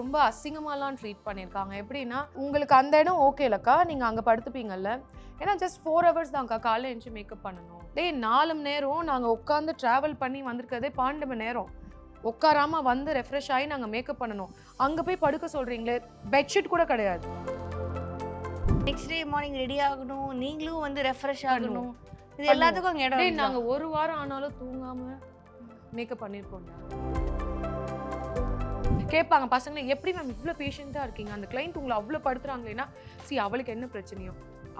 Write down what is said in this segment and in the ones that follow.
ரொம்ப அசிங்கமாலாம் ட்ரீட் பண்ணியிருக்காங்க. எப்படின்னா உங்களுக்கு அந்த இடம் ஓகே இல்லக்கா? நீங்கள் அங்கே படுத்துப்பீங்கல்ல? ஏன்னா ஜஸ்ட் ஃபோர் ஹவர்ஸ் தான்க்கா காலைல எழுந்துச்சு மேக்கப் பண்ணணும். டேய் நாலு மணி நேரம் நாங்கள் உட்காந்து ட்ராவல் பண்ணி வந்திருக்கதே பன்னெண்டு மணி நேரம். உட்காராம வந்து ரெஃப்ரெஷ் ஆகி நாங்கள் மேக்கப் பண்ணணும். அங்கே போய் படுக்க சொல்கிறீங்களே பெட்ஷீட் கூட கிடையாது. நெக்ஸ்ட் டே மார்னிங் ரெடி ஆகணும். நீங்களும் வந்து ரெஃப்ரெஷ் ஆகணும். இது. எல்லாத்துக்கும் அங்க இடம்? நாங்கள் ஒரு வாரம் ஆனாலும் தூங்காம மேக்கப் பண்ணியிருக்கோம்டா கேட்பாங்க பசங்களை எப்படி மேம் இவ்வளோ பேஷண்ட்டாக இருக்கீங்க? அந்த கிளைண்ட் உங்களை அவ்வளோ படுத்துறாங்களேன்னா சி அவளுக்கு என்ன பிரச்சனையோ?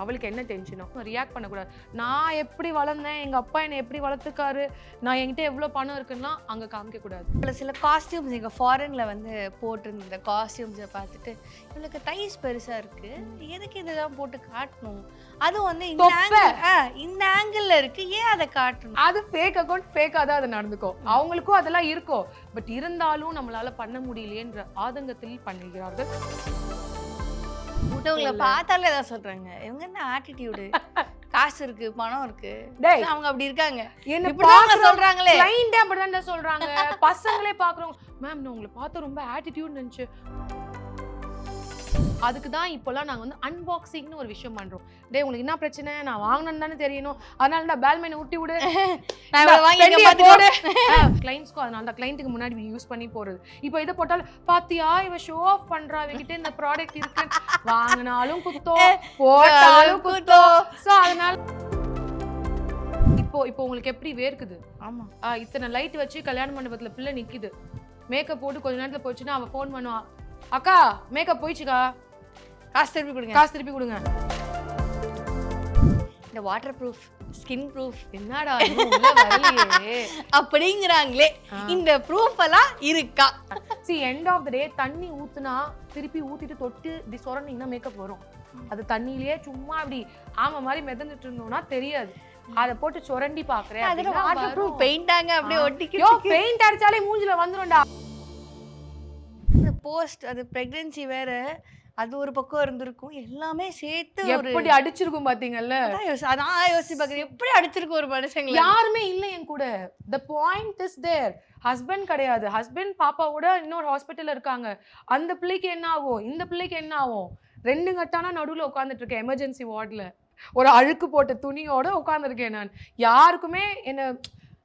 அவளுக்கு என்ன டென்ஷனோ ரியாக்ட் பண்ணக்கூடாது. நான் எப்படி வளர்ந்தேன்? எங்கள் அப்பா என்னை எப்படி வளர்த்துக்காரு? நான் என்கிட்ட எவ்வளோ பணம் இருக்குன்னா அங்கே காமிக்கக்கூடாது இதுல சில காஸ்டியூம்ஸ் இங்க ஃபாரின்ல வந்து போட்டிருந்த காஸ்டியூம்ஸை பார்த்துட்டு இவளுக்கு தைஸ் பெருசா இருக்கு. எதுக்கு இதெல்லாம் போட்டு காட்டணும்? அதுவும் வந்து இந்த. ஆங்கிள் இந்த ஆங்கிள் இருக்கு. ஏன் அதை காட்டணும்? அது ஃபேக் அக்கௌண்ட் ஃபேக்காக தான் அது நடந்துக்கும். அவங்களுக்கும் அதெல்லாம் இருக்கும். பட் இருந்தாலும் நம்மளால பண்ண முடியலையேன்ற ஆதங்கத்தில் பண்ணுகிறார்கள் உங்களை பார்த்தாலே தான் சொல்றாங்க. இவங்க என்ன ஆட்டிடியூடு காசு இருக்கு பணம் இருக்கு. டேய். அவங்க அப்படி இருக்காங்க. என்ன பார்க்கறவங்க- சொல்றாங்களே. கிளைண்டே அப்படிதான் சொல்றாங்க. பசங்களே பாக்குறோம் மேம் நான் உங்களை பார்த்து ரொம்ப ஆட்டிடியூட் நினைச்சு அதுக்கு தான் இப்போலாம் நாங்க வந்து அன்பாக்சிங்னு ஒரு விஷயம் பண்றோம். டேய் உங்களுக்கு என்ன பிரச்சனை? நான் வாங்கினேன்னு தானே தெரியணும். அதனால நான் பேல்மேனை ஊட்டி விடு. கிளைண்ட்ஸ்க்கும் அதனால அந்த கிளைண்ட்டுக்கு முன்னாடி யூஸ் பண்ணி போறது. இப்போ இதை போட்டால் பாத்தியா இவ ஷோ ஆஃப் பண்றா இவகிட்ட இந்த ப்ராடக்ட் இருக்கு. வாங்கினாலும் குத்தோ போட்டாலும் குத்தோ. சோ அதனால இப்போ இப்போ உங்களுக்கு எப்படி வேர்க்குது? ஆமா. ஆ, இத்தனை லைட் வச்சு கல்யாண மண்டபத்துல பிள்ளை நிக்குது. மேக்கப் போட்டு கொஞ்ச நேரத்துல போச்சுன்னா அவ ஃபோன் பண்ணுவா. அக்கா மேக்கப் போயிடுச்சுக்கா. காசு திருப்பி கொடுங்க. காசு திருப்பி கொடுங்க. இந்த வாட்டர் ப்ரூஃப் ஸ்கின் ப்ரூஃப் என்னடா அப்படிங்கிறாங்களே. இந்த ப்ரூஃப் எல்லாம் இருக்கா? See end of the day தண்ணி ஊத்துனா திருப்பி ஊத்திட்டு தொட்டு இப்படி சொரண்டிங்கன்னா மேக்கப் வரும். அது தண்ணியிலேயே சும்மா அப்படி ஆமா மாதிரி மிதந்துட்டு இருந்தோம்னா தெரியாது. அத போட்டு சொரண்டி பாக்குறேன் அதுல வாட்டர் ப்ரூஃப். பெயிண்டாங்க அப்படியே யோ ஒட்டிக்கிட்டு பெயிண்ட் அடிச்சாலே மூஞ்சில வந்துரும்டா. போஸ்ட் அது பிரெக்னன்சி வேற. அது ஒரு பக்கம் இருந்திருக்கும். எல்லாமே சேர்த்து எப்படி அடிச்சிருக்கும் பாத்தீங்கல்ல? அதான் யோசி- அதான் யோசிச்சு பாக்குறேன். எப்படி அடிச்சிருக்கு ஒரு மனுஷங்களை? யாருமே இல்லை என் கூட. The point is their husband கிடையாது. ஹஸ்பண்ட் பாப்பாவோட இன்னொரு ஹாஸ்பிட்டல்ல இருக்காங்க. அந்த பிள்ளைக்கு என்ன ஆகும்? இந்த பிள்ளைக்கு என்ன ஆகும்? ரெண்டு கட்டானா நடுவுல உட்காந்துட்டு இருக்கேன் எமர்ஜென்சி வார்டில் ஒரு அழுக்கு போட்ட துணியோட உட்காந்துருக்கேன் நான். யாருக்குமே என்ன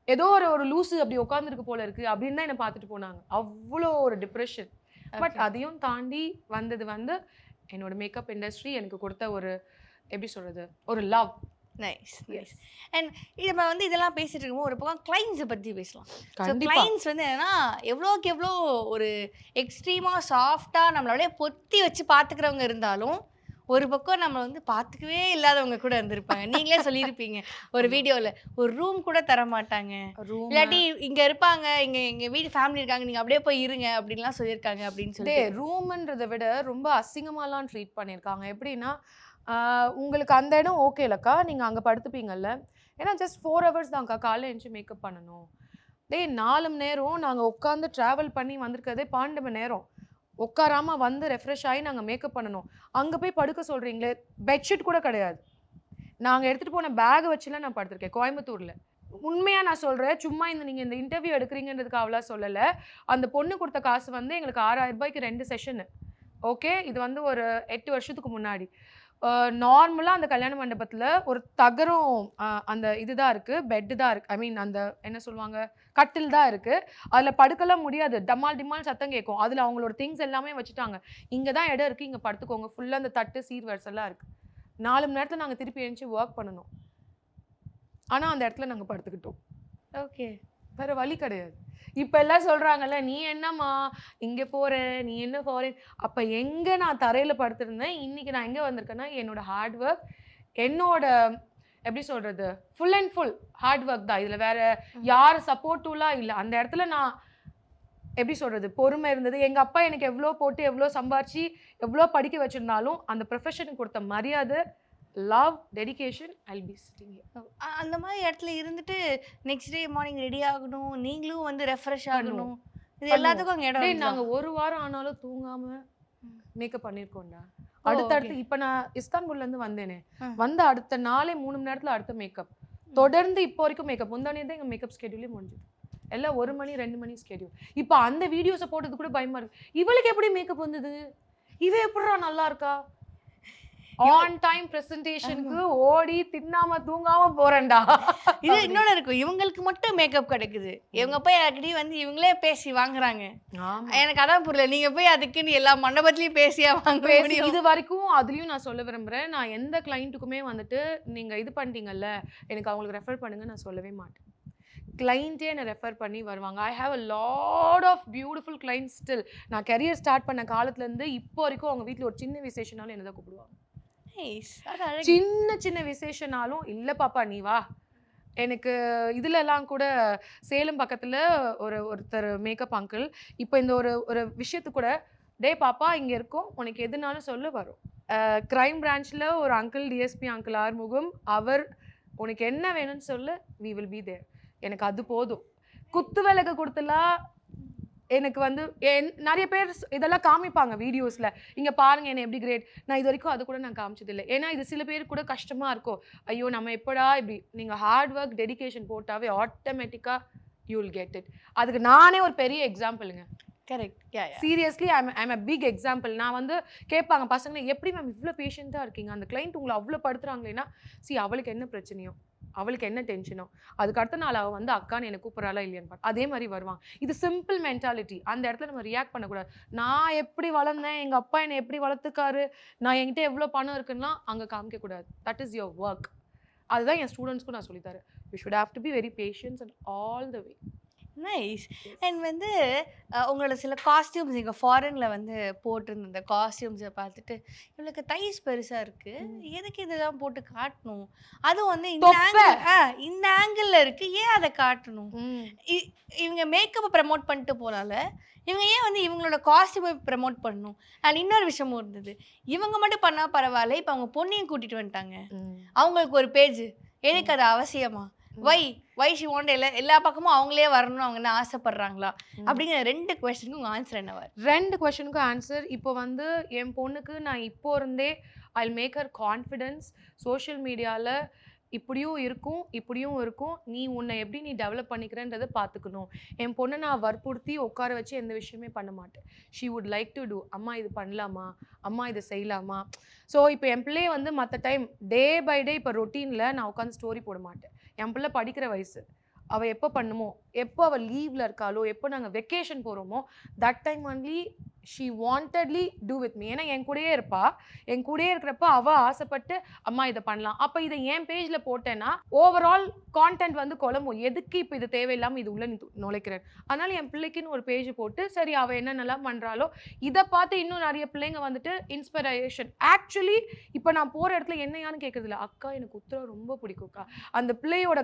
ஏதோ ஒரு ஒரு லூசு அப்படி உட்காந்துருக்கு போல இருக்கு அப்படின்னு தான் என்னை பார்த்துட்டு போனாங்க. அவ்வளோ ஒரு டிப்ரெஷன் பட் அதையும் தாண்டி வந்தது வந்து என்னோட மேக்கப் இண்டஸ்ட்ரி எனக்கு கொடுத்த ஒரு எப்படி சொல்றது ஒரு லவ் நைஸ் நைஸ் அண்ட் நம்ம வந்து இதெல்லாம் பேசிட்டு இருக்கும்போது ஒரு பக்கம் கிளைண்ட்ஸை பத்தி பேசலாம். ஸோ கிளைண்ட்ஸ் வந்து என்னன்னா எவ்வளோக்கு எவ்வளோ ஒரு எக்ஸ்ட்ரீமாக சாஃப்டாக நம்மள அப்படியே பொத்தி வச்சு பார்த்துக்கிறவங்க இருந்தாலும் ஒரு பக்கம் நம்ம வந்து பார்த்துக்கவே இல்லாதவங்க கூட இருந்திருப்பாங்க. நீங்களே சொல்லியிருப்பீங்க. ஒரு வீடியோவில் ஒரு ரூம் கூட தர மாட்டாங்க room இல்லாட்டி இங்கே இருப்பாங்க இங்கே எங்கள் வீடு ஃபேமிலி இருக்காங்க நீங்கள் அப்படியே போய் இருங்க அப்படின்லாம் சொல்லியிருக்காங்க அப்படின்னு டே சொல்லி ரூம்ன்றதை விட ரொம்ப அசிங்கமாலாம் ட்ரீட் பண்ணியிருக்காங்க. எப்படின்னா உங்களுக்கு அந்த இடம் ஓகே இல்லக்கா? நீங்கள் அங்கே படுத்துப்பீங்கல்ல? ஏன்னா ஜஸ்ட் ஃபோர் ஹவர்ஸ் தான்க்கா காலைல எழுந்துச்சு மேக்கப் பண்ணணும். டேய் நாலு மணி நேரம் நாங்கள் உட்காந்து ட்ராவல் பண்ணி வந்திருக்கதே பன்னெண்டு மணி நேரம். உட்காராம வந்து ரெஃப்ரெஷ் ஆகி நாங்கள் மேக்கப் பண்ணணும். அங்கே போய் படுக்க சொல்கிறீங்களே பெட்ஷீட் கூட கிடையாது. நாங்கள் எடுத்துகிட்டு போன பேக் வச்சுலாம் நான் படுத்திருக்கேன் கோயம்புத்தூரில். உண்மையாக நான் சொல்கிறேன் சும்மா இந்த நீங்கள் இந்த இன்டர்வியூ எடுக்கிறீங்கன்றதுக்கு அவ்வளோ சொல்லலை. அந்த பொண்ணு கொடுத்த காசு வந்து எங்களுக்கு ஆறாயிரம் ரூபாய்க்கு ரெண்டு செஷனு ஓகே இது வந்து ஒரு எட்டு வருஷத்துக்கு முன்னாடி. நார்மலாக அந்த கல்யாண மண்டபத்தில் ஒரு தகரம் அந்த இதுதான் இருக்குது பெட்டு தான் இருக்குது ஐ மீன் அந்த என்ன சொல்லுவாங்க? கட்டில் தான் இருக்குது அதில் படுக்கலாம் முடியாது. டமால் டிமால் சத்தம் கேட்கும். அதில் அவங்களோட திங்ஸ் எல்லாமே வச்சுட்டாங்க. இங்கே தான் இடம் இருக்குது இங்கே படுத்துக்கோங்க. ஃபுல்லாக அந்த தட்டு சீர்வரிசெல்லாம் இருக்குது நாலு மணி நேரத்தில் நாங்கள் திருப்பி எழுந்துச்சு ஒர்க் பண்ணணும். ஆனால் அந்த இடத்துல நாங்கள் படுத்துக்கிட்டோம். ஓகே வேற வழி கிடையாது. இப்ப எல்லாம் சொல்றாங்கல்ல நீ என்னம்மா இங்க போற? நீ என்ன ஃபாரின் அப்ப எங்க நான் தரையில படுத்திருந்தேன் இன்னைக்கு நான் எங்க வந்திருக்கேன்னா என்னோட ஹார்ட் ஒர்க் என்னோட எப்படி சொல்றது full and full hard work தான். இதுல வேற யார் சப்போர்ட்டிவ்லாம் இல்லை. அந்த இடத்துல நான் எப்படி சொல்றது பொறுமை இருந்தது. எங்க அப்பா எனக்கு எவ்வளோ போட்டு எவ்வளோ சம்பாரிச்சு எவ்வளோ படிக்க வச்சிருந்தாலும் அந்த ப்ரொஃபஷனுக்கு கொடுத்த மரியாதை love dedication I'll be sitting அந்த மாதிரி இடத்துல இருந்துட்டு நெக்ஸ்ட் டே மார்னிங் ரெடி ஆகணும் நீங்களும் வந்து ரெஃப்ரெஷ் ஆகணும். இது. எல்லாத்துக்கும் அங்க இடம் டேய் இருக்குதா? நாங்க ஒரு வாரம் ஆனாலும் தூங்காம மேக்கப் பண்ணிருக்கோம்டா. ஓ, அடுத்தடுத்து இப்ப நான் இஸ்தான்புல்ல இருந்து வந்தேனே. வந்த அடுத்த நாளே மூணு மணி நேரத்துல அடுத்த மேக்கப் தொடர்ந்து இப்போ வரைக்கும் மேக்கப் முந்தானே தான் எங்க மேக்கப் ஸ்கெடியூலே முடிஞ்சது. எல்லாம் ஒரு மணி ரெண்டு மணி ஸ்கெடியூல் இப்போ அந்த வீடியோஸை போட்டது கூட பயமா இருக்கு. இவளுக்கு எப்படி மேக்கப் வந்தது? இவ எப்படிடா நல்லா இருக்கா? ஆன் டைம் பிரசன்டேஷனுக்கு ஓடி தின்னாம தூங்காம போறேன்டா. இது இன்னொன்னு இருக்கும் இவங்களுக்கு மட்டும் மேக்கப் கிடைக்குது. இவங்க போய் யார்கிட்டயும் வந்து இவங்களே பேசி வாங்குறாங்க. எனக்கு அதான் புரியல. நீங்க போய் அதுக்குன்னு எல்லா மண்டபத்திலயும் பேசியா வாங்க இது வரைக்கும் அதுலயும் நான் சொல்ல விரும்புறேன். நான் எந்த கிளைண்ட்டுக்குமே வந்துட்டு நீங்க இது பண்ணிட்டீங்கல்ல எனக்கு அவங்களுக்கு ரெஃபர் பண்ணுங்க. நான் சொல்லவே மாட்டேன். கிளைண்ட்டே என்னை ரெஃபர் பண்ணி வருவாங்க. I have a lot of beautiful client still நான் கரியர் ஸ்டார்ட் பண்ண காலத்துல இருந்து இப்போ வரைக்கும் அவங்க வீட்ல ஒரு சின்ன விசேஷனாலும் என்ன தான் கூப்பிடுவாங்க. சின்ன சின்ன விசேஷனாலும் இல்ல பாப்பா நீ வா. எனக்கு இதுல எல்லாம் கூட சேலம் பக்கத்துல ஒரு ஒருத்தர் மேக்கப் அங்கிள் இப்போ இந்த ஒரு ஒரு விஷயத்து கூட டே பாப்பா இங்க இருக்கோம் உனக்கு எதுனாலும் சொல்ல வரும். கிரைம் பிரான்ச்ல ஒரு அங்கிள் டிஎஸ்பி அங்கிள் ஆறுமுகம் அவர் உனக்கு என்ன வேணும்னு சொல்லு வி வில் பி தேர் எனக்கு அது போதும். குத்து விளக்கு கொடுத்துலாம் எனக்கு வந்து என்- நிறைய பேர் இதெல்லாம் காமிப்பாங்க வீடியோஸ்ல இங்க பாருங்க என்ன எப்படி கிரேட் நான் இது வரைக்கும் அது கூட நான் காமிச்சதில்லை. ஏன்னா இது சில பேருக்கு கூட கஷ்டமா இருக்கும். ஐயோ நம்ம எப்படா இப்படி நீங்க ஹார்ட் ஒர்க் டெடிகேஷன் போட்டாவே ஆட்டோமேட்டிக்கா யூ வில் கெட் இட் அதுக்கு நானே ஒரு பெரிய எக்ஸாம்பிளுங்க yeah. Seriously I'm I'm a big example நான் வந்து கேட்பாங்க பசங்க எப்படி மேம் இவ்வளோ பேஷண்ட்டாக இருக்கீங்க? அந்த கிளைண்ட் உங்களை அவ்வளோ படுத்துறாங்களேன்னா சி அவளுக்கு என்ன பிரச்சனையோ? அவளுக்கு என்ன டென்ஷனோ அதுக்கு அடுத்த நாள் அவள் வந்து அக்கான்னு எனக்கு கூப்பிட்றாளா இல்லையான்னு அதே மாதிரி வருவான். இது சிம்பிள் மென்டாலிட்டி அந்த இடத்துல நம்ம ரியாக்ட் பண்ணக்கூடாது. நான் எப்படி வளர்ந்தேன்? எங்கள் அப்பா என்னை எப்படி வளர்த்துக்காரு? நான் என்கிட்ட எவ்வளோ பணம் இருக்குன்னா அங்கே காமிக்கக்கூடாது. தட் இஸ் யுவர் ஒர்க் அதுதான் என் ஸ்டூடெண்ட்ஸ்க்கும் நான் சொல்லித்தரேன் you should have to be very patience and all the way nice and வந்து அஹ், உங்களோட சில காஸ்டியூம்ஸ் இங்கே ஃபாரினில் வந்து போட்டிருந்த இந்த காஸ்டியூம்ஸை பார்த்துட்டு இவளுக்கு தைஸ் பெருசாக இருக்கு. எதுக்கு இதெல்லாம் போட்டு காட்டணும்? அதுவும் வந்து இந்த தொப்பை. ஆங்கிள் இந்த ஆங்கிளில் இருக்கு. ஏன் அதை காட்டணும்? இ- இவங்க மேக்கப்பை ப்ரமோட் பண்ணிட்டு போகலால இவங்க ஏன் வந்து இவங்களோட காஸ்டியூமை ப்ரமோட் பண்ணணும்? அண்ட் இன்னொரு விஷயமும் இருந்தது. இவங்க மட்டும் பண்ணால் பரவாயில்ல. இப்போ அவங்க பொண்ணையும் கூட்டிட்டு வந்துட்டாங்க. அவங்களுக்கு ஒரு பேஜ் எதுக்கு அது அவசியமா? வை வை ஷி வாண்ட் எல்லா எல்லா பக்கமும் அவங்களே வரணும் அவங்க என்ன ஆசைப்படுறாங்களா? அப்படிங்கிற ரெண்டு கொஸ்டினுக்கு உங்க ஆன்சர் என்னவா இருக்கு? ரெண்டு கொஷனுக்கும் ஆன்சர் இப்போ வந்து என் பொண்ணுக்கு நான் இப்போ இருந்தே I make her confidence social மீடியாவில் இப்படியும் இருக்கும் இப்படியும் இருக்கும். நீ உன்னை எப்படி நீ டெவலப் பண்ணிக்கிறன்றதை பார்த்துக்கணும். என் பொண்ணை நான் வற்புறுத்தி உட்கார வச்சு எந்த விஷயமே பண்ண மாட்டேன். She would like to do அம்மா இது பண்ணலாமா? அம்மா இதை செய்யலாமா? ஸோ இப்போ என் பிள்ளைய வந்து மற்ற டைம் டே பை டே இப்போ ரொட்டீனில் நான் உட்காந்து ஸ்டோரி போட மாட்டேன். என் பிள்ளை படிக்கிற வயசு. அவள் எப்போ பண்ணுமோ எப்போ அவள் லீவில் இருக்காளோ எப்போ நாங்கள் வெக்கேஷன் போகிறோமோ that time only she wantedly do with me ஏன்னா என் கூடயே இருப்பா. என் கூடயே இருக்கிறப்ப அவள் ஆசைப்பட்டு அம்மா இதை பண்ணலாம். அப்போ இதை என் பேஜில் போட்டேன்னா ஓவரால் கான்டென்ட் வந்து குழம்பும். எதுக்கு இப்போ இது தேவையில்லாமல் இது உள்ளே நீ நுழைக்கிறேன் அதனால் என் பிள்ளைக்குன்னு ஒரு பேஜ் போட்டு சரி அவள் என்னென்னலாம் பண்ணுறாளோ இதை பார்த்து இன்னும் நிறைய பிள்ளைங்க வந்துட்டு இன்ஸ்பிரேஷன் ஆக்சுவலி இப்போ நான் போகிற இடத்துல என்னையான்னு கேட்குறது இல்லை அக்கா எனக்கு உத்தரவு ரொம்ப பிடிக்கும்க்கா அந்த பிள்ளையோட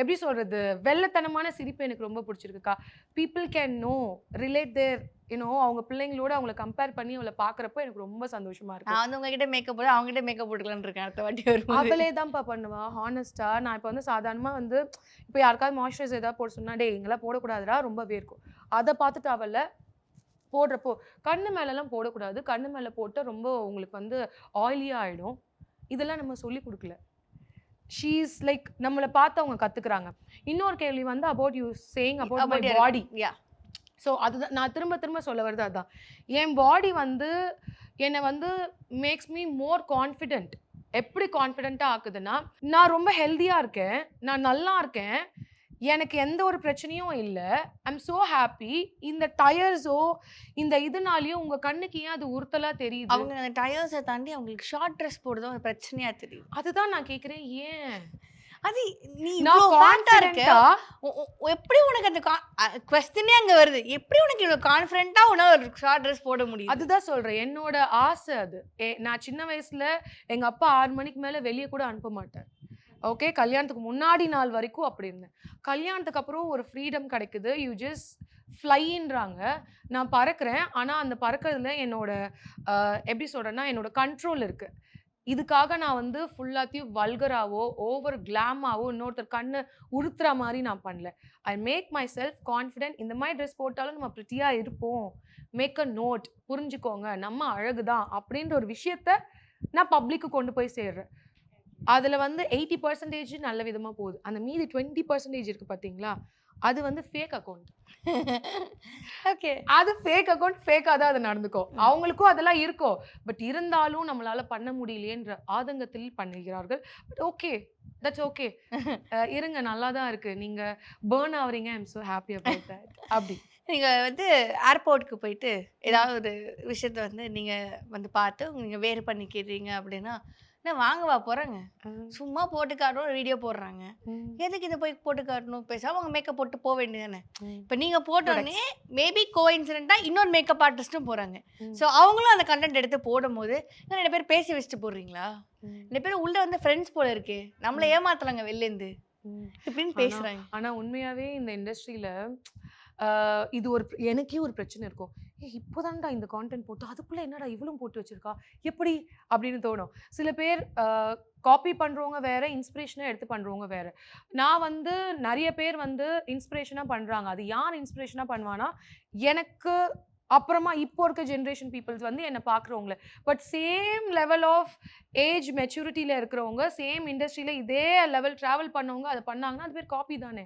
எப்படி சொல்கிறது வெள்ளத்தனமான சிரிப்பு எனக்கு ரொம்ப பிடிச்சிருக்குக்கா people can no relate there you know அவங்க பிள்ளைங்களோட அவங்கள கம்பேர் பண்ணி அவளை பார்க்குறப்போ எனக்கு ரொம்ப சந்தோஷமா இருக்கு. நான் வந்து உங்ககிட்ட மேக்கப் போட்டு அவங்க கிட்ட மேக்கப் போட்டுக்கலாம்னு இருக்கேன். அடுத்த வாட்டி வரும்போது. அவளே தான்ப்பா பண்ணுவா ஹானஸ்டா நான் இப்போ வந்து சாதாரணமாக வந்து இப்போ யாருக்காவது மாய்ஸ்சரைசர் ஏதாவது போட சொன்னா டே எங்கெல்லாம் போடக்கூடாதுடா ரொம்ப வேர்க்கும் அதை பார்த்துட்டு அவளை போடுறப்போ கண்ணு மேலெல்லாம் போடக்கூடாது. கண்ணு மேலே போட்டால் ரொம்ப உங்களுக்கு வந்து ஆயிலியாக ஆகிடும் இதெல்லாம் நம்ம சொல்லி கொடுக்கல. ஷீஸ் லைக் நம்மளை பார்த்து அவங்க கற்றுக்குறாங்க இன்னொரு கேள்வி வந்து about you saying about my body Yeah. So அதுதான் நான் திரும்ப திரும்ப சொல்ல வருது அதுதான் என் பாடி வந்து என்னை வந்து மேக்ஸ் மீ மோர் கான்ஃபிடென்ட் எப்படி கான்ஃபிடென்ட்டாக ஆக்குதுன்னா நான் ரொம்ப ஹெல்த்தியாக இருக்கேன் நான் நல்லா இருக்கேன் எனக்கு எந்த ஒரு பிரச்சனையும் இல்லை. ஐம் ஸோ ஹாப்பி இந்த டயர்ஸோ இந்த இதுனாலையும் உங்கள் கண்ணுக்கு ஏன் அது உறுத்தலாக தெரியுது? அவங்க அந்த டயர்ஸை தாண்டி அவங்களுக்கு ஷார்ட் ட்ரெஸ் போடுறதும் ஒரு பிரச்சனையா தெரியும் அதுதான் நான் கேட்குறேன் ஏன்? அது நீ நான் ஃபேண்டா இருக்க. எப்படி உனக்கு அந்த கொஸ்டினே அங்க வருது? எப்படி உனக்கு இவ்வளோ கான்ஃபிடென்ட்டா உன்னால ஒரு ஷார்ட் ட்ரெஸ் போட முடியும் அதுதான் சொல்றேன். என்னோட ஆசை அது. நான் சின்ன வயசுல எங்க அப்பா ஆறு மணிக்கு மேல வெளியே கூட அனுப்ப மாட்டார். ஓகே? கல்யாணத்துக்கு முன்னாடி நாள் வரைக்கும் அப்படி இருந்தேன். கல்யாணத்துக்கு அப்புறம் ஒரு ஃப்ரீடம் கிடைக்குது. யூ ஜஸ்ட் ஃப்ளைன்றாங்க நான் பறக்கிறேன். ஆனால் அந்த பறக்கிறதுல என்னோட எப்படி சொல்கிறேன்னா என்னோட கண்ட்ரோல் இருக்கு. இதுக்காக நான் வந்து ஃபுல்லாத்தையும் வல்கராவோ ஓவர் கிளாமாவோ இன்னொருத்தர் கண்ணை உறுத்துற மாதிரி நான் பண்ணல. I make myself confident இந்த மாதிரி ட்ரெஸ் போட்டாலும் நம்ம ப்ரிட்டியாக இருப்போம். மேக் அ நோட் புரிஞ்சுக்கோங்க. நம்ம அழகு தான் அப்படின்ற ஒரு விஷயத்த நான் பப்ளிக்கு கொண்டு போய் சேர்றேன். அதில் வந்து எயிட்டி பர்சன்டேஜ் நல்ல விதமாக போகுது. அந்த மீதி டுவெண்ட்டி பர்சன்டேஜ் இருக்குது பார்த்தீங்களா அது வந்து ஃபேக் அக்கௌண்ட் ஓகே அது ஃபேக் அக்கௌண்ட் ஃபேக்காக தான் அது நடந்துக்கும் அவங்களுக்கும் அதெல்லாம் இருக்கும் பட் இருந்தாலும் நம்மளால பண்ண முடியலையேன்ற ஆதங்கத்தில் பண்ணுகிறார்கள் பட் ஓகே தட்ஸ் ஓகே இருங்க நல்லா தான் இருக்கு. நீங்க பேர்ன் ஆவறீங்க. I'm so happy about that அப்படி. நீங்க வந்து ஏர்போர்ட்டுக்கு போயிட்டு ஏதாவது ஒரு விஷயத்த வந்து நீங்க வந்து பார்த்து நீங்க வேறு பண்ணிக்கிறீங்க அப்படின்னா என்ன வாங்கவா போறாங்க. சும்மா போட்டு காட்டணும் வீடியோ போடுறாங்க. எதுக்கு இதை போய் போட்டு காட்டணும்? பேசாம அவங்க மேக்கப் போட்டு போக வேண்டியதானே இப்போ நீங்க போட்டோடனே மேபி கோ இன்சிடென்ட்டா இன்னொரு மேக்கப் ஆர்டிஸ்ட்டும் போறாங்க. ஸோ அவங்களும் அந்த கண்டென்ட் எடுத்து போடும்போது இன்னும் ரெண்டு பேர் பேசி வச்சுட்டு போடுறீங்களா? ரெண்டு பேரும் உள்ள வந்து ஃப்ரெண்ட்ஸ் போல இருக்கு. நம்மள ஏமாத்தலாங்க வெளிலேருந்து இப்படின்னு ஆனா- பேசுறாங்க. ஆனா உண்மையாவே இந்த இண்டஸ்ட்ரியில இது ஒரு பிர- எனக்கே ஒரு பிரச்சனை இருக்கும். ஏ இப்போதான்டா இந்த கான்டென்ட் போட்டு அதுக்குள்ள என்னடா இவ்வளவு போட்டு வச்சிருக்கா? எப்படி? அப்படின்னு தோணும். சில பேர் காப்பி பண்றவங்க வேற இன்ஸ்பிரேஷனா எடுத்து பண்றவங்க வேற. நான் வந்து நிறைய பேர் வந்து இன்ஸ்பிரேஷனா பண்றாங்க. அது யார் இன்ஸ்பிரேஷனா பண்ணுவானா எனக்கு அப்புறமா இப்போ இருக்க ஜென்ரேஷன் பீப்புள்ஸ் வந்து என்னை பார்க்குறவங்கள. But same level of age மெச்சூரிட்டியில் இருக்கிறவங்க சேம் இண்டஸ்ட்ரியில் இதே லெவல் ட்ராவல் பண்ணவங்க அதை பண்ணாங்கன்னா அது பேர் காப்பி தானே.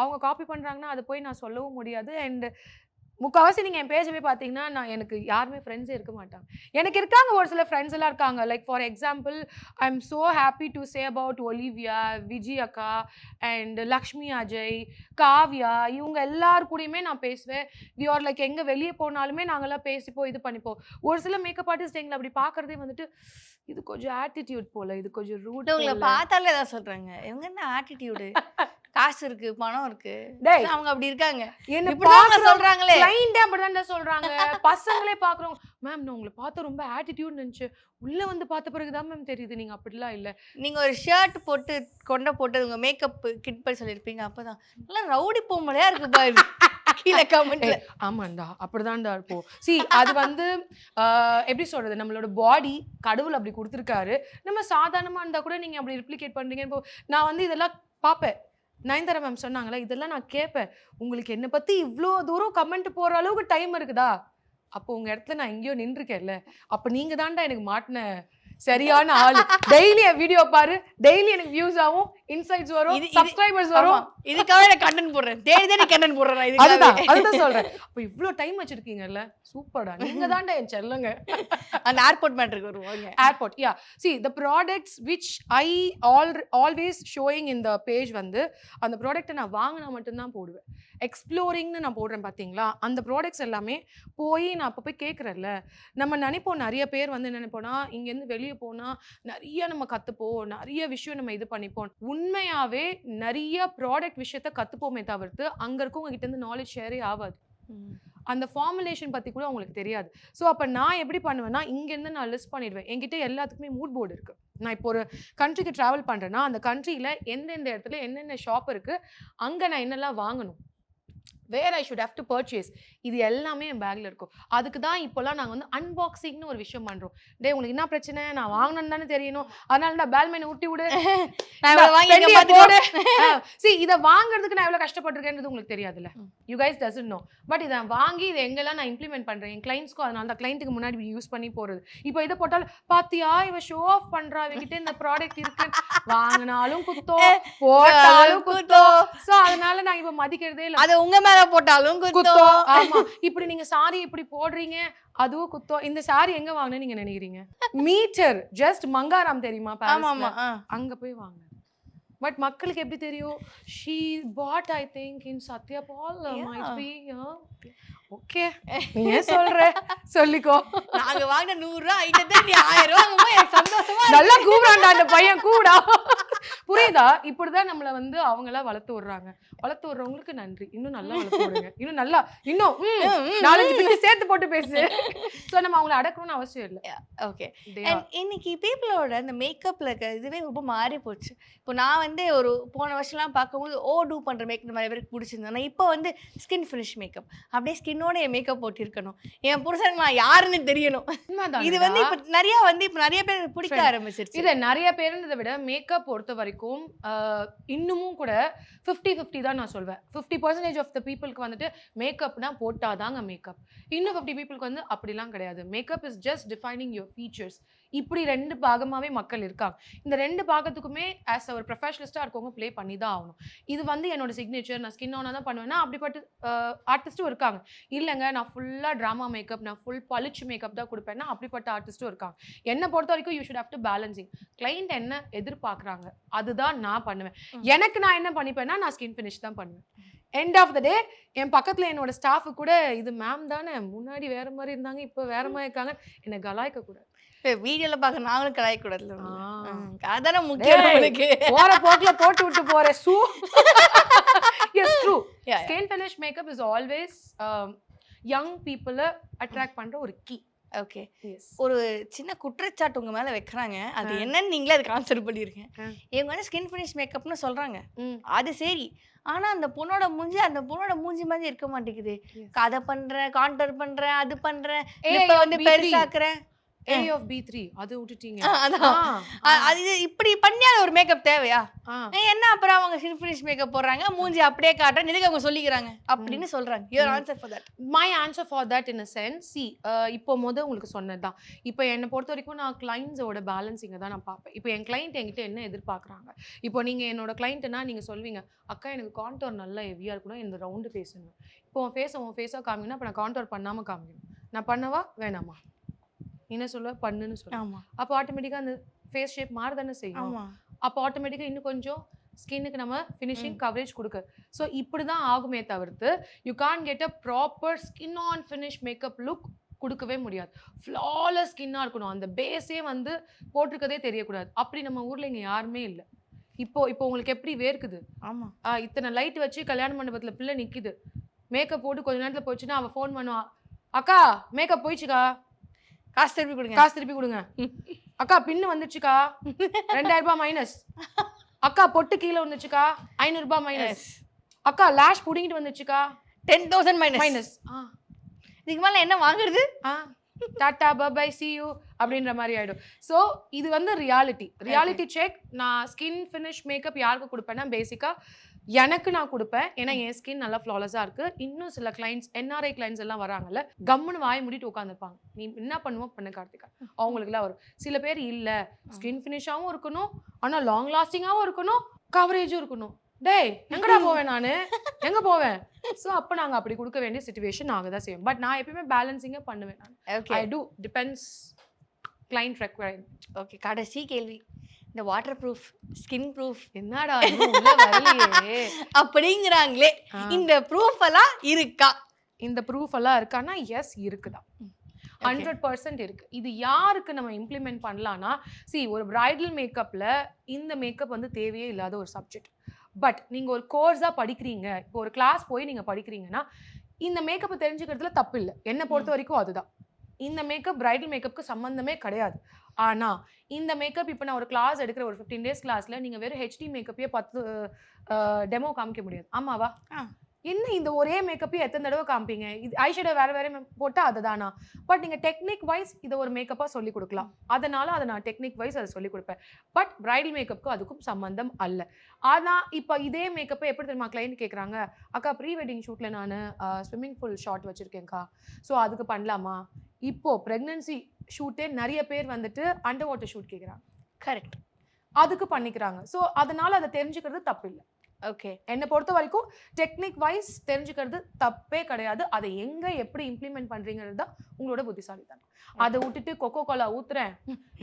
அவங்க காப்பி பண்ணுறாங்கன்னா அதை போய் நான் சொல்லவும் முடியாது. அண்ட் முக்கால்வாசி நீங்கள் என் பேஜ் போய் பார்த்தீங்கன்னா நான் எனக்கு யாருமே ஃப்ரெண்ட்ஸே இருக்க மாட்டாங்க. எனக்கு இருக்காங்க ஒரு சில ஃப்ரெண்ட்ஸ் எல்லாம் இருக்காங்க. Like for example I am so happy to say about Olivia Vijay அக்கா அண்ட் லக்ஷ்மி அஜய் காவ்யா இவங்க எல்லார் கூடயுமே நான் பேசுவேன். வி ஆர் லைக் எங்கே வெளியே போனாலுமே நாங்கெல்லாம் பேசிப்போம் இது பண்ணிப்போம். ஒரு சில மேக்கப் ஆர்டிஸ்ட் எங்களை அப்படி பார்க்கறதே வந்துட்டு இது கொஞ்சம் ஆட்டிடியூட் போல இது கொஞ்சம் ரூட் உங்களை பார்த்தாலே ஏதாவது சொல்றாங்க. இவங்க என்ன ஆட்டிடியூடு காசு இருக்கு பணம் இருக்கு. அவங்க அப்படி இருக்காங்க. என்ன சொல்றாங்களே. கிளைண்டே அப்படிதான் சொல்றாங்க. பசங்களே பாக்குறோம் மேம் நான் உங்களை பார்த்த ரொம்ப ஆட்டிடியூட் நினைச்சு உள்ள வந்து பார்த்த பிறகுதான் மேம் தெரியுது நீங்க அப்படிலாம் இல்ல. நீங்க ஒரு ஷர்ட் போட்டு கொண்ட போட்டு உங்க மேக்கப் கிட் பண்ணி சொல்லியிருப்பீங்க அப்பதான். நல்லா ரவுடி பொம்பளையா இருக்கு பாரு. கீழே கமெண்ட்ல ஆமாண்டா அப்படிதான்டா இருப்போம். சி அது வந்து எப்படி சொல்றது? நம்மளோட பாடி கடவுள் அப்படி கொடுத்துருக்காரு. நம்ம சாதாரணமா இருந்தா கூட நீங்க அப்படி ரிப்ளிகேட் பண்றீங்க இப்போ நான் வந்து இதெல்லாம் பார்ப்பேன். நயன்தாரா மேம் சொன்னாங்களே இதெல்லாம் நான் கேட்பேன் உங்களுக்கு என்னை பற்றி இவ்வளோ தூரம் கமெண்ட் போகிற அளவுக்கு டைம் இருக்குதா? அப்போ உங்கள் இடத்துல நான் எங்கேயோ நின்றுருக்கேன்ல. அப்போ நீங்கள் தான்டா எனக்கு மாட்டின சரியான ஆளு. டெய்லி என் வீடியோ பாரு. டெய்லி எனக்கு வியூஸ் ஆகும் இன்சைட்ஸ் வரும் இது- இது- சப்ஸ்கிரைபர்ஸ் வரும். இதுக்காக நான் கண்டென்ட் போடுறேன். தேடி தேடி கண்டென்ட் போடுறேன் நான் அதுதான். அதுதான் சொல்றேன். அப்ப இவ்ளோ டைம் வச்சிருக்கீங்கல்ல? சூப்பர்டா நீங்க தான்டா என் செல்லங்க. அந்த ஏர்போர்ட் மேட்ருக்கு வருவாங்க airport yeah see the products which I all always showing இந்த பேஜ் வந்து அந்த ப்ராடக்ட்டை நான் வாங்கினா மட்டும்தான் போடுவேன். எக்ஸ்ப்ளோரிங்னு நான் போடுறேன் பார்த்தீங்களா? அந்த ப்ராடக்ட்ஸ் எல்லாமே போய் நான் அப்போ போய் கேட்குறேன்ல. நம்ம நினைப்போம் நிறைய பேர் வந்து என்ன நினைப்போம்னா இங்கேருந்து வெளியே போனால் நிறைய நம்ம கற்றுப்போம் நிறைய விஷயம் நம்ம இது பண்ணிப்போம். உண்மையாகவே நிறைய ப்ராடக்ட் விஷயத்த கற்றுப்போமே தவிர்த்து அங்கே இருக்கவங்க கிட்ட இருந்து நாலேஜ் ஷேரே ஆகாது. அந்த ஃபார்முலேஷன் பற்றி கூட அவங்களுக்கு தெரியாது. ஸோ அப்போ நான் எப்படி பண்ணுவேன்னா இங்கேருந்து நான் லிஸ்ட் பண்ணிடுவேன். என்கிட்ட எல்லாத்துக்குமே மூட் போர்டு இருக்குது நான் இப்போ ஒரு கண்ட்ரிக்கு ட்ராவல் பண்ணுறேன்னா அந்த கண்ட்ரியில் எந்தெந்த இடத்துல என்னென்ன ஷாப் இருக்குது அங்கே நான் என்னெல்லாம் வாங்கணும்? Where I should have to purchase இது எல்லாமே என் பேக்கில் இருக்கும். அதுக்கு தான் இப்போல்லாம் நாங்கள் வந்து அன்பாக்சிங்னு ஒரு விஷயம் பண்ணுறோம் டே உங்களுக்கு என்ன பிரச்சனை? நான் வாங்கினேன்னு தானே தெரியணும். அதனால நான் பேல்மேனை ஊட்டி விடு. சி இதை வாங்குறதுக்கு நான் எவ்வளவு கஷ்டப்பட்டிருக்கேன்றது உங்களுக்கு தெரியாதுல்ல. You guys doesn't know but இதை வாங்கி இதை எங்கெல்லாம் நான் இம்ப்ளிமெண்ட் பண்றேன்? என் கிளைண்ட்ஸ்க்கும் அதனால அந்த கிளைண்ட்டுக்கு முன்னாடி யூஸ் பண்ணி போறது. இப்போ இதை போட்டாலும் பாத்தியா இவ ஷோ ஆஃப் பண்றா? இவகிட்ட இந்த ப்ராடக்ட் இருக்கு. வாங்கினாலும் குத்தம் போட்டாலும் குத்தம் சோ அதனால நான் இப்ப மதிக்கிறதே இல்ல. அது உங்க மேல போட்டாலும் குத்தம். ஆமா. இப்படி நீங்க சாரி இப்படி போடுறீங்க அதுவும் குத்தம். இந்த சாரி எங்க வாங்கினேன்னு நீங்க நினைக்கிறீங்க? மீட்டர் ஜஸ்ட் மங்காராம் தெரியுமா ஆமா. அங்க போய் வாங்க பட் மக்களுக்கு எப்படி தெரியும்? She bought I think in Sathya ball okay நீ சொல்ற? சொல்லிக்கோ. நாங்க வாங்கின நூறு ரூபாய் ஐட்டத்தை நீ ஆயிரம் ரூபாய் சந்தோஷமா. நல்லா கூப்பிடாண்டா அந்த பையன் கூடா புரியுதா? இப்படிதான் நம்மள வந்து அவங்க எல்லாம் வளர்த்து விடுறாங்க. வளர்த்து விடுறவங்களுக்கு நன்றி. இன்னும் நல்லா வளர்த்து விடுங்க. இன்னும் நல்லா இன்னும் நாலஞ்சு. பிட்டு சேர்த்து போட்டு பேசு. சோ நம்ம அவங்கள அடக்கணும்னு அவசியம் இல்லை. ஓகே இன்னைக்கு பீப்புளோட இந்த மேக்கப்ல இருக்க இதுவே ரொம்ப மாறி போச்சு. இப்போ நான் வந்து ஒரு போன வருஷம்லாம் பார்க்கும்போது ஓ டூ பண்ற மேக்கப் நிறைய பேருக்கு பிடிச்சிருந்தேன் இப்போ வந்து ஸ்கின் ஃபினிஷ் மேக்கப் அப்படியே ஸ்கின்னோட என் மேக்கப் போட்டிருக்கணும். என் புருஷனுக்கு நான் யாருன்னு தெரியணும். இது வந்து. இப்போ நிறைய வந்து இப்போ நிறைய பேர் பிடிக்க. ஆரம்பிச்சிருச்சு. இதை நிறைய பேருன்றதை விட மேக்கப் பொறுத்த வரைக்கும் வரைக்கும் இன்னமும் கூட ஃபிஃப்டி ஃபிஃப்டி தான் நான் சொல்வேன். ஃபிஃப்டி பர்சன்டேஜ் ஆஃப் த பீப்புளுக்கு வந்துட்டு மேக்கப்னா போட்டாதாங்க மேக்கப் இன்னும் ஃபிஃப்டி பீப்புளுக்கு வந்து அப்படிலாம் கிடையாது. Makeup is just defining your features இப்படி ரெண்டு பாகமாகவே மக்கள் இருக்காங்க. இந்த ரெண்டு பாகத்துக்குமே ஆஸ் ஒரு ப்ரொஃபஷனலிஸ்ட்டாக இருக்கவங்க ப்ளே பண்ணி தான் ஆகணும். இது வந்து என்னோட சிக்னேச்சர் நான் ஸ்கின் ஆனாக தான் பண்ணுவேன்னா அப்படிப்பட்ட ஆர்டிஸ்ட்டும் இருக்காங்க. இல்லைங்க நான் ஃபுல்லாக ட்ராமா மேக்கப் நான் ஃபுல் பளிச்சு மேக்கப் தான் கொடுப்பேன்னா அப்படிப்பட்ட ஆர்டிஸ்ட்டும் இருக்காங்க. என்னை பொறுத்த வரைக்கும் you should have to balancing client என்ன எதிர்பார்க்குறாங்க அதுதான் நான் பண்ணுவேன். எனக்கு நான் என்ன பண்ணிப்பேன்னா நான் ஸ்கின் ஃபினிஷ் தான் பண்ணுவேன். எண்ட் ஆஃப் த டே என் பக்கத்தில் என்னோட ஸ்டாஃபு கூட இது மேம் தானே முன்னாடி வேற மாதிரி இருந்தாங்க இப்போ வேற மாதிரி இருக்காங்க. என்னை கலாய்க்க கூடாது. வீடியோல பார்க்க நாங்களும் கலாய்க்கூடாதுல ஆ. அதானே முக்கியம். உங்களுக்கு போற போக்குல போட்டு விட்டு போற sure yes true. Skin finish makeup is always young பீப்புளை அட்ராக்ட் பண்ற ஒரு கீ ஓகே. ஒரு சின்ன குற்றச்சாட்டு உங்க மேல வைக்கிறாங்க. அது. என்னன்னு நீங்களே அதுக்கு ஆன்சர் பண்ணிருக்கேன். இவங்க வந்து ஸ்கின் ஃபினிஷ் மேக்கப்னு சொல்றாங்க. அது சரி. ஆனா அந்த பொண்ணோட மூஞ்சி அந்த பொண்ணோட மூஞ்சி மாதிரி இருக்க மாட்டேங்குது. அதை பண்றேன் கான்டர் பண்றேன் அது பண்றேன். வந்து B3. பெருசாக்குறேன். ஏ ஆஃப் பி த்ரீ அது விட்டுட்டீங்க. அது இப்படி பண்ணி அது ஒரு மேக்கப் தேவையா? என்ன அப்புறம் அவங்க ஸ்கின் ஃபினிஷ் மேக்கப் போடுறாங்க? மூஞ்சி அப்படியே காட்டுறேன் இதுக்கு அவங்க சொல்லிக்கிறாங்க. அப்படின்னு சொல்றாங்க. Your. Answer for that my answer for that in a sense see இப்போ மொதல் உங்களுக்கு சொன்னது தான் இப்போ என்னை பொறுத்த வரைக்கும் நான் கிளைண்ட்ஸோட பேலன்ஸிங்கை தான் நான் பார்ப்பேன். இப்போ என் கிளைண்ட் என்கிட்ட என்ன எதிர்பார்க்குறாங்க? இப்போ நீங்கள் என்னோட கிளைண்ட்னா நீங்கள் சொல்வீங்க அக்கா எனக்கு கான்டோர் நல்லா ஹெவியாக இருக்கணும். இந்த ரவுண்டு பேசணும். இப்போ உன் ஃபேஸை உன் ஃபேஸாக காமிக்கணும். அப்போ நான் கான்டோர் பண்ணாமல் காமிக்கணும். நான் பண்ணவா? வேணாமா? என்ன சொல்லுவ? பண்ணுன்னு சொல்லுவேன் ஆமா. அப்போ ஆட்டோமேட்டிக்காக அந்த ஃபேஸ் ஷேப் மாறுதானே செய்யும்? அப்போ ஆட்டோமேட்டிக்காக இன்னும் கொஞ்சம் ஸ்கின்னுக்கு நம்ம ஃபினிஷிங் கவரேஜ் கொடுக்க. ஸோ இப்படி தான் ஆகுமே தவிர்த்து you can't get a proper skin and finish makeup look கொடுக்கவே முடியாது. ஃப்ளாலஸ் ஸ்கின்னாக இருக்கணும். அந்த பேஸே வந்து போட்டிருக்கதே தெரியக்கூடாது. அப்படி நம்ம ஊரில் இங்கே யாருமே இல்லை. இப்போ இப்போ உங்களுக்கு எப்படி வேர்க்குது? ஆமா. ஆ, இத்தனை லைட் வச்சு கல்யாண மண்டபத்தில் பிள்ளை நிற்கிது மேக்கப் போட்டு கொஞ்ச நேரத்தில் போச்சுன்னா அவன் ஃபோன் பண்ணுவான் அக்கா மேக்கப் போயிடுச்சுக்கா. காசு திருப்பி கொடுங்க. காசு திருப்பி கொடுங்க. அக்கா பின்னு வந்துச்சுக்கா ரெண்டாயிரம் ரூபாய் மைனஸ் அக்கா பொட்டு கீழே வந்துச்சுக்கா ஐநூறு ரூபாய் மைனஸ் அக்கா லேஷ் புடிங்கிட்டு வந்துச்சுக்கா டென் தௌசண்ட் மைனஸ் மைனஸ் இதுக்கு மேல என்ன வாங்குறது? ஆ. Tata bye bye see you அப்படின்ற மாதிரி ஆயிடும். ஸோ இது வந்து ரியாலிட்டி ரியாலிட்டி செக் நான் ஸ்கின் ஃபினிஷ் மேக்கப் யாருக்கு கொடுப்பேன்னா பேசிக்காக எனக்கு நான் கொடுப்பேன். ஏன்னா என் ஸ்கின் நல்லா ஃப்ளாலஸாக இருக்குது இன்னும் சில கிளைண்ட்ஸ் என்ஆர்ஐ கிளைண்ட்ஸ் எல்லாம் வராங்கல்ல கம்முன்னு வாய் மூடிட்டு உட்காந்துருப்பாங்க நீ என்ன பண்ணுவோ? பண்ண கார்த்திகா. அவங்களுக்குலாம் வரும். சில பேர் இல்லை. ஸ்கின் ஃபினிஷாகவும் இருக்கணும். ஆனால் லாங் லாஸ்டிங்காகவும் இருக்கணும். கவரேஜும் இருக்கணும். டேய் எங்கடா போவேன் நான்? எங்கே போவேன்? ஸோ அப்போ நாங்கள் அப்படி கொடுக்க வேண்டிய சுச்சுவேஷன் நாங்கள் தான் செய்வோம். பட் நான் எப்பயுமே பேலன்சிங்காக பண்ணுவேன் நான். I do depends client requirement okay கடைசி கேள்வி. இந்த வாட்டர் ப்ரூஃப் ஸ்கின் ப்ரூஃப் என்னடா அப்படிங்கிறாங்களே. இந்த ப்ரூஃப் எல்லாம் இருக்கா? இந்த ப்ரூஃப் எல்லாம் இருக்கான்னா எஸ் இருக்குதான். ஹண்ட்ரட் பர்சன்ட் இருக்கு. இது யாருக்கு நம்ம இம்ப்ளிமெண்ட் பண்ணலாம்னா சி ஒரு பிரைடல் மேக்கப்ல இந்த மேக்கப் வந்து தேவையே இல்லாத ஒரு சப்ஜெக்ட் பட் நீங்க ஒரு கோர்ஸா படிக்கிறீங்க இப்போ ஒரு கிளாஸ் போய் நீங்க படிக்கிறீங்கன்னா இந்த மேக்கப்பை தெரிஞ்சுக்கிறதுல தப்பு இல்லை என்னை பொறுத்த வரைக்கும் அதுதான். இந்த மேக்கப் பிரைடல் மேக்கப்புக்கு சம்மந்தமே கிடையாது. ஆனால் இந்த மேக்கப் இப்போ நான் ஒரு கிளாஸ் எடுக்கிற ஒரு ஃபிஃப்டீன் டேஸ் கிளாஸில் நீங்கள் வெறும் ஹெச்டி மேக்கப்பே பத்து டெமோ காமிக்க முடியாது ஆமாவா ஆ. என்ன இந்த ஒரே மேக்கப்பே எத்தனை தடவை காமிப்பீங்க? இது ஐஷேடோ வேற வேற போட்டால் அதுதானா? பட் நீங்கள் டெக்னிக் வைஸ் இதை ஒரு மேக்கப்பாக சொல்லி கொடுக்கலாம். அதனால அதை நான் டெக்னிக் வைஸ் அதை சொல்லி கொடுப்பேன். பட் பிரைடல் மேக்கப்புக்கும் அதுக்கும் சம்மந்தம் அல்ல. ஆனால் இப்போ இதே மேக்கப்பை எப்படி தெரியுமா கிளைண்ட் கேட்குறாங்க அக்கா ப்ரீ வெட்டிங் ஷூட்டில் நான் ஸ்விம்மிங் பூல் ஷாட் வச்சுருக்கேன்க்கா ஸோ அதுக்கு பண்ணலாமா? இப்போ ப்ரெக்னன்சி ஷூட்டே நிறைய பேர் வந்துட்டு அண்டர் வாட்டர் ஷூட் கேட்குறாங்க கரெக்ட் அதுக்கு பண்ணிக்கிறாங்க. ஸோ அதனால அதை தெரிஞ்சுக்கிறது தப்பு இல்லை ஓகே என்னை பொறுத்த வரைக்கும் டெக்னிக் வைஸ் தெரிஞ்சுக்கிறது தப்பே கிடையாது. அதை எங்க எப்படி இம்ப்ளிமெண்ட் பண்றீங்கிறது தான் உங்களோட புத்திசாலித்தனம். அதை விட்டுட்டு கொக்கோ கோலா ஊத்துறேன்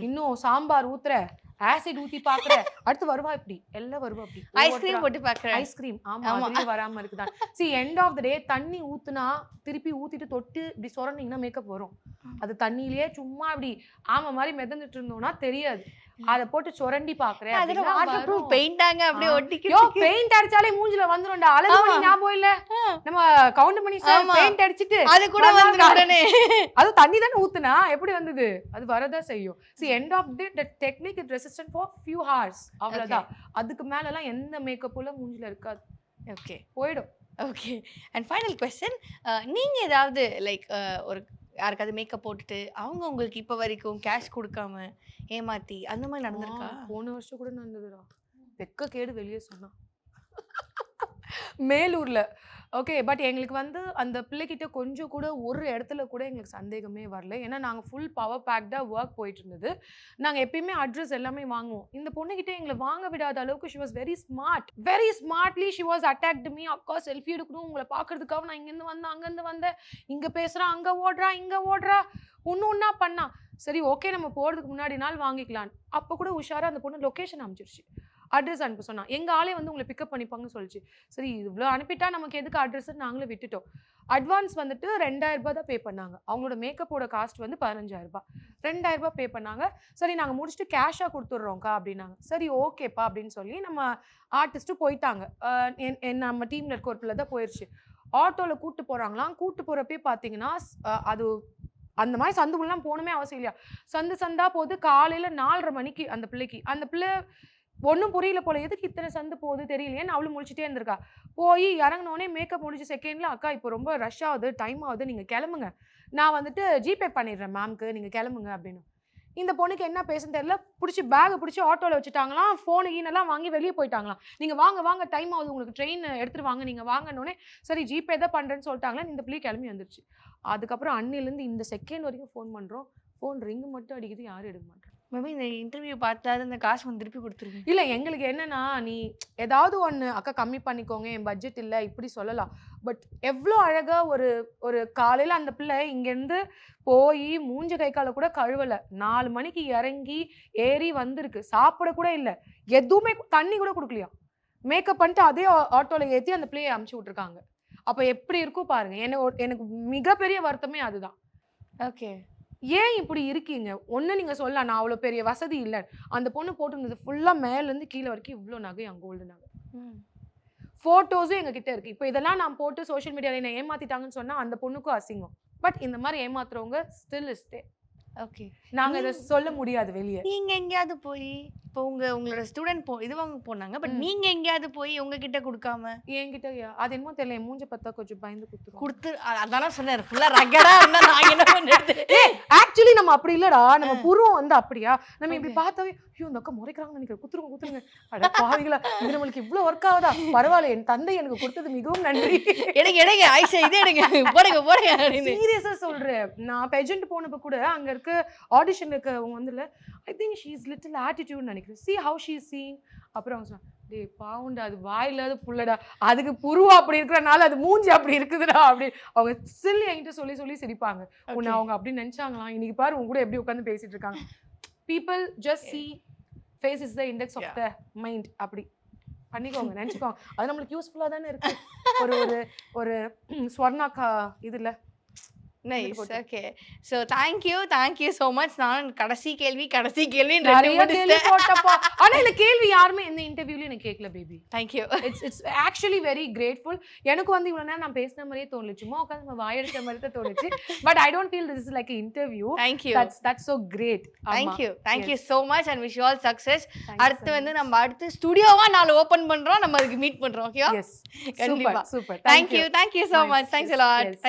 இன்னும் சாம்பார் ஊத்துறேன் ஆசிட் ஊத்தி பாக்குறேன் அடுத்து வருவா இப்படி? எல்லாம் வருவா அப்படி. ஐஸ்கிரீம் போட்டு பார்க்குறேன் ஐஸ்கிரீம் ஆமா ஆமா. அதுலயும் வராம இருக்குதான். See end of the day தண்ணி ஊத்துனா திருப்பி ஊத்திட்டு தொட்டு இப்படி சொரண்டிங்கன்னா மேக்கப் வரும். அது தண்ணியிலேயே சும்மா இப்படி ஆமா மாதிரி மிதந்துட்டு இருந்தோம்னா தெரியாது. அதை போட்டு சொரண்டி பாக்குறேன் அதுல வாட்டர் ப்ரூஃப். பெயிண்டாங்க அப்படியே. யோ ஒட்டிக்கிட்டு பெயிண்ட் அடிச்சாலே மூஞ்சில வந்துரும்டா. அழகு. மணி ஞாபகம் இல்ல? நம்ம கவுண்ட் பண்ணி ஆமா. பெயிண்ட் அடிச்சிட்டு அது கூட வந்துடும் உடனே. அது தண்ணி தானே ஊத்துனா? எப்படி வந்தது? அது வரதா செய்யும். See end of the the technique it resistant for few hours அவ்வளவுதான். அதுக்கு மேல எல்லாம் எந்த மேக்கப்புல மூஞ்சில இருக்காது. ஓகே போயிடும். ஓகே அண்ட் ஃபைனல் கொஸ்டின் நீங்க ஏதாவது லைக் ஒரு யாருக்காவது மேக்கப் போட்டுட்டு அவங்க உங்களுக்கு இப்போ வரைக்கும் கேஷ் கொடுக்காம ஏமாத்தி அந்த மாதிரி நடந்திருக்கா? போன வருஷம் கூட நடந்ததுடா. வெக்க கேடு வெளியே சொன்னா மேலூரில். ஓகே பட் எங்களுக்கு வந்து அந்த பிள்ளைக்கிட்ட கொஞ்சம் கூட ஒரு இடத்துல கூட எங்களுக்கு சந்தேகமே வரல. ஏன்னா நாங்கள் ஃபுல் பவர் பேக்டாக ஒர்க் போயிட்டு இருந்தது நாங்கள் எப்பயுமே அட்ரஸ் எல்லாமே வாங்குவோம். இந்த பொண்ணுகிட்ட எங்களை வாங்க விடாத அளவுக்கு she was very smart very smartly she was attacked me அக்கா செல்ஃபி எடுக்கணும் உங்களை பார்க்கறதுக்காக நான் இங்கேருந்து வந்தேன் அங்கேருந்து வந்தேன். இங்கே பேசுகிறேன் அங்கே ஓடுறா இங்கே ஓடுறா. ஒன்று ஒன்றா பண்ணா. சரி ஓகே நம்ம போகிறதுக்கு முன்னாடி நாள் வாங்கிக்கலாம் அப்போ கூட உஷாராக அந்த பொண்ணு லொக்கேஷன் அமைச்சிருச்சு அட்ரஸ் அனுப்ப சொன்னான். எங்கள் ஆளே வந்து உங்களை பிக்கப் பண்ணிப்பாங்கன்னு சொல்லிச்சு. சரி இவ்வளோ அனுப்பிட்டா நமக்கு எதுக்கு அட்ரஸ் நாங்களும் விட்டுட்டோம். அட்வான்ஸ் வந்துட்டு ரெண்டாயிரம் ரூபாய் தான் பே பண்ணாங்க. அவங்களோட மேக்கப்போட காஸ்ட் வந்து பதினஞ்சாயிரம் ரூபாய். ரெண்டாயிரம் ரூபாய் பே பண்ணாங்க. சரி நாங்கள் முடிச்சுட்டு கேஷாக கொடுத்துட்றோம்க்கா அப்படின்னாங்க. சரி ஓகேப்பா அப்படின்னு சொல்லி நம்ம ஆர்டிஸ்ட்டு போயிட்டாங்க. என் என் நம்ம டீமில் இருக்க ஒரு பிள்ளை தான் போயிடுச்சு ஆட்டோவில் கூப்பிட்டு போகிறாங்களாம் கூப்பிட்டு போகிறப்பே பார்த்தீங்கன்னா அது அந்த மாதிரி சந்துக்குள்ளலாம் போகணுமே அவசியம் இல்லையா? சந்து சந்தா போது காலையில் நாலரை மணிக்கு அந்த பிள்ளைக்கு. அந்த பிள்ளை ஒன்றும் புரியல போல. எதுக்கு இத்தனை சந்து போகுது தெரியலையேன்னு அவளும் முழிச்சிட்டே இருந்திருக்கா. போய் இறங்கினோடனே மேக்கப் முடிஞ்ச செகண்ட்ல அக்கா இப்போ ரொம்ப ரஷ் ஆகுது டைம் ஆகுது நீங்கள் கிளம்புங்க. நான் வந்துட்டு ஜிபே பண்ணிடுறேன் மேம்க்கு நீங்கள் கிளம்புங்க அப்படின்னு. இந்த பொண்ணுக்கு என்ன பேசுன்னு தெரியல. பிடிச்சி பேகை பிடிச்சி ஆட்டோவில் வச்சுட்டாங்களாம். ஃபோனு கீனெல்லாம் வாங்கி வெளியே போயிட்டாங்களாம். நீங்கள் வாங்க வாங்க டைம் ஆகுது. உங்களுக்கு ட்ரெயின் எடுத்துட்டு வாங்க நீங்கள் வாங்கன்னொடனே சரி ஜிபே தான் பண்ணுறேன்னு சொல்லிட்டாங்களா இந்த பிள்ளை கிளம்பி வந்துருச்சு. அதுக்கப்புறம் அன்னிலேருந்து இந்த செகண்ட் வரைக்கும் ஃபோன் பண்ணுறோம் ஃபோன் ரிங்கு மட்டும் அடிக்குது யாரும் எடுக்க மாட்டேன். மேபி இந்த இன்டர்வியூ பார்த்தாது இந்த காசு வந்து திருப்பி கொடுத்துருங்க. இல்ல எங்களுக்கு என்னன்னா நீ ஏதாவது ஒண்ணு அக்கா கம்மி பண்ணிக்கோங்க என் பட்ஜெட் இல்ல இப்படி சொல்லலாம். பட் எவ்வளோ அழகா ஒரு ஒரு காலையில அந்த பிள்ளை இங்கேருந்து போய் மூஞ்ச கை காலை கூட கழுவல. நாலு மணிக்கு இறங்கி ஏறி வந்திருக்கு. சாப்பிட கூட இல்ல. எதுவுமே தண்ணி கூட கொடுக்கலையா? மேக்கப் பண்ணிட்டு அதே ஆட்டோல ஏத்தி அந்த பிள்ளையை அமுச்சு விட்டுருக்காங்க. அப்ப எப்படி இருக்கும் பாருங்க. எனக்கு எனக்கு மிகப்பெரிய வருத்தமே அதுதான். ஓகே ஏன் இப்படி இருக்கீங்க? ஒன்று நீங்கள் சொல்லலாம் நான் அவ்வளோ பெரிய வசதி இல்லை. அந்த பொண்ணு போட்டிருந்தது ஃபுல்லாக மேலேருந்து கீழே வரைக்கும் இவ்வளோ நகை என் கோல்டு நகை. ஃபோட்டோஸும் எங்ககிட்ட இருக்கு. இப்போ இதெல்லாம் நான் போட்டு சோஷியல் மீடியாவில் என்ன ஏமாத்திட்டாங்கன்னு சொன்னால் அந்த பொண்ணுக்கும் அசிங்கம். பட் இந்த மாதிரி ஏமாத்துறவங்க ஸ்டில் இஸ்டே ஓகே நாங்கள் இதை சொல்ல முடியாது வெளியே. நீங்க எங்கேயாவது போய் இப்போ உங்க உங்களோட ஸ்டூடெண்ட் போ இது வாங்க போனாங்க பட். நீங்க எங்கேயாவது போய் உங்ககிட்ட கொடுக்காம? என்கிட்ட அது என்னமோ தெரியல மூஞ்ச பார்த்தா கொஞ்சம் பயந்து கொடுத்து அ- அதான் சொன்னாரு ஃபுல்லா ரகடா இருந்தா நான் என்ன பண்றது ஆக்சுவலி நம்ம அப்படி இல்லடா நம்ம புருவம் வந்து அப்படியா? நம்ம இப்படி. பார்த்தாவே ஐயோ இந்த அக்கா முறைக்கிறாங்கன்னு நினைக்கிறேன் குத்துருங்க குத்துருங்க. அட பாவிகளா இது நம்மளுக்கு இவ்வளவு ஒர்க் ஆகுதா? பரவாயில்ல என் தந்தை எனக்கு கொடுத்தது மிகவும் நன்றி. எடுங்க எடுங்க ஆயிஷா இதே எடுங்க போடுங்க போடுங்க அப்படின்னு. சீரியஸா சொல்றேன். நான் பெஜென்ட் போனப்ப கூட அங்க இருக்க ஆடிஷன் இருக்கவங்க வந்து I think she is little attitude நினைக்கிறேன். சி ஹவு ஷீ சீங் அப்புறம் அவங்க சொன்னாங்க டேய் பாவுண்டா அது வாயில்லாத புள்ளடா. அதுக்கு புருவா அப்படி இருக்கிறனால அது மூஞ்சி அப்படி இருக்குதுடா அப்படி. அவங்க ஸ்டில் என்கிட்ட சொல்லி சொல்லி சிரிப்பாங்க. உன்னை. அவங்க அப்படி நினைச்சாங்களாம். இன்னைக்கு பாரு உங்க கூட எப்படி உட்காந்து பேசிட்டு இருக்காங்க. People just see face is the index of the mind அப்படி பண்ணிக்கோங்க நினச்சிக்கோங்க. அது நம்மளுக்கு யூஸ்ஃபுல்லாக தானே இருக்கு. ஒரு ஒரு ஒரு ஸ்வர்ணாக்கா இதுல nice. Okay so thank you thank you so much நான் கடைசி கேள்வி கடைசி கேள்வி கேள்வி இந்த யாருமே எந்த இன்டர்வியூலயும் எனக்கு கேட்கல baby thank you it's it's actually very grateful எனக்கு வந்து இவ்வளவு நேரம் நான் பேசின மாதிரியே தோணுச்சு. சும்மா உட்காந்து நம்ம வாயெடுத்த மாதிரி தான் தோணுச்சு. But I don't feel this is like interview thank you that's that's so great thank you thank you so much and wish all success அடுத்து வந்து நம்ம அடுத்து ஸ்டுடியோவா நாலு ஓப்பன் பண்றோம். நம்ம அதுக்கு மீட் பண்றோம். ஓகேவா எஸ் கண்டிப்பா. Super thank you thank you so. Much thanks Yes, lot yes.